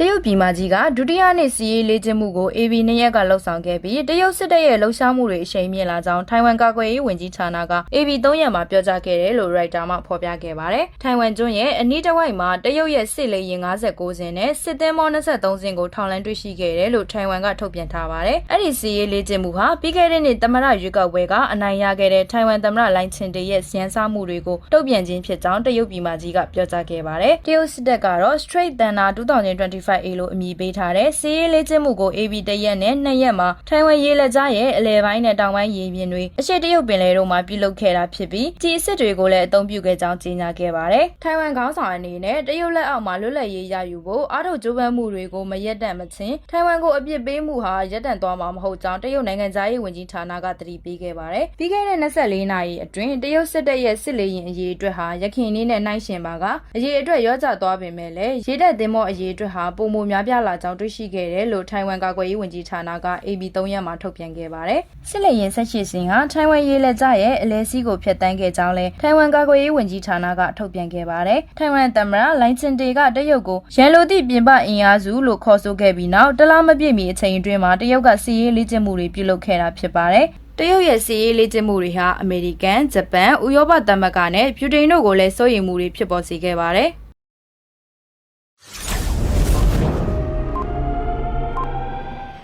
တရုတ်ပြည်မကြီးကဒုတိယနှစ်စီးရေးလေ့ကျင့်မှုကို AB နှစ်ရက်ကလှုပ်ဆောင်ခဲ့ပြီးတရုတ်စစ်တပ်ရဲ့လှုပ်ရှားမှုတွေအရှိန်မြင့်လာကြောင်းထိုင်ဝမ်ကာကွယ်ရေးဝန်ကြီးဌာနက AB 3ရက်မှာပြောကြားခဲ့တယ်လို့ရိုက်တာမှဖော်ပြခဲ့ပါတယ်။ထိုင်ဝမ်ကျွန်းရဲ့အနီးတစ်ဝိုက်မှာတရုတ်ရဲ့စစ်လေယာဉ်59စင်းနဲ့စစ်သင်္ဘော23စင်းကိုထောင်လန်းတွေ့ရှိခဲ့တယ်လို့ထိုင်ဝမ်ကထုတ်ပြန်ထားပါတယ်။အဲ့ဒီစီးရေးလေ့ကျင့်မှုဟာပြီးခဲ့တဲ့နှစ်သမ္မတရွေးကောက်ပွဲကအနိုင်ရခဲ့တဲ့ထိုင်ဝမ်သမ္မတလိုင်ချင်တေရဲ့ဇန်စားမှုတွေကိုတုံ့ပြန်ခြင်းဖြစ်ကြောင်းတရုတ်ပြည်မကြီးကပြောကြားခဲ့ပါတယ်။တရုတ်စစ်တပ်ကတော့ Straight Thunder 2025A လို့အမည်ပေးထားတဲ့စီးရေးလေ့ကျင့်မှုကို AB တရက်နဲ့နှစ်ရက်မှာထိုင်ဝမ်ရေလက်ကြားရဲ့အလဲပိုင်းနဲ့တောင်ပိုင်းရေပြင်တွေအရှေ့တရုတ်ပင်လယ်တို့မှာပြုလုပ်ခဲ့တာဖြစ်ပြီးဒီအစ်စ်တွေကိုလည်းအသုံးပြုခဲ့ကြောင်းကြေညာခဲ့ပါတယ်။ထိုင်ဝမ်ခေါင်းဆောင်အနေနဲ့တရုတ်လက်အောက်မှာလွတ်လပ်ရေးရယူဖို့အားထုတ်ကြိုးပမ်းမှုတွေကိုမရက်တန့်မချင်းထိုင်ဝမ်ကိုအပြစ်ပေးမှုဟာရပ်တန့်သွားမှာမဟုတ်ကြောင်းတရုတ်နိုင်ငံသားရေးဝန်ကြီးဌာနကသတိပေးခဲ့ပါတယ်။ပြီးခဲ့တဲ့24နာရီအတွင်းတရုတ်စစ်တပ်ရဲ့စစ်လေယာဉ်အရေးအတွက်ဟာရခိုင်နေ့နဲ့နှိုင်းယှဉ်ပါကအရေးအတွက်ရောကြသွားပေမဲ့လည်းရေတပ်သင်္ဘောအရေးအတွက်ဟာပုံမများပြားလာကြောင်းတွေ့ရှိခဲ့တယ်လို့ထိုင်ဝမ်ကာကွယ်ရေးဝန်ကြီးဌာနက AB 3ရက်မှာထုတ်ပြန်ခဲ့ပါတယ်။စစ်လေယာဉ်ဆက်ရှိစဉ်ဟာထိုင်ဝမ်ရေလက်ကြားရဲ့အလဲစီးကိုဖျက်ဆီးခဲ့ကြောင်းလည်းထိုင်ဝမ်ကာကွယ်ရေးဝန်ကြီးဌာနကထုတ်ပြန်ခဲ့ပါတယ်။ထိုင်ဝမ်သမ္မတလိုင်ချင်တေကတရုတ်ကိုရန်လိုသည့်ပြင်ပအင်အားစုလို့ခေါ်ဆိုခဲ့ပြီးနောက်တလားမပြည့်မီအချိန်အတွင်းမှာတရုတ်ကစီးရေးလေ့ကျင့်မှုတွေပြုလုပ်ခဲ့တာဖြစ်ပါတယ်။တရုတ်ရဲ့စီးရေးလေ့ကျင့်မှုတွေဟာအမေရိကန်၊ဂျပန်၊ဥရောပသမဂ္ဂနဲ့ဗြိတိန်တို့ကိုလည်းစိုးရိမ်မှုတွေဖြစ်ပေါ်စေခဲ့ပါတယ်။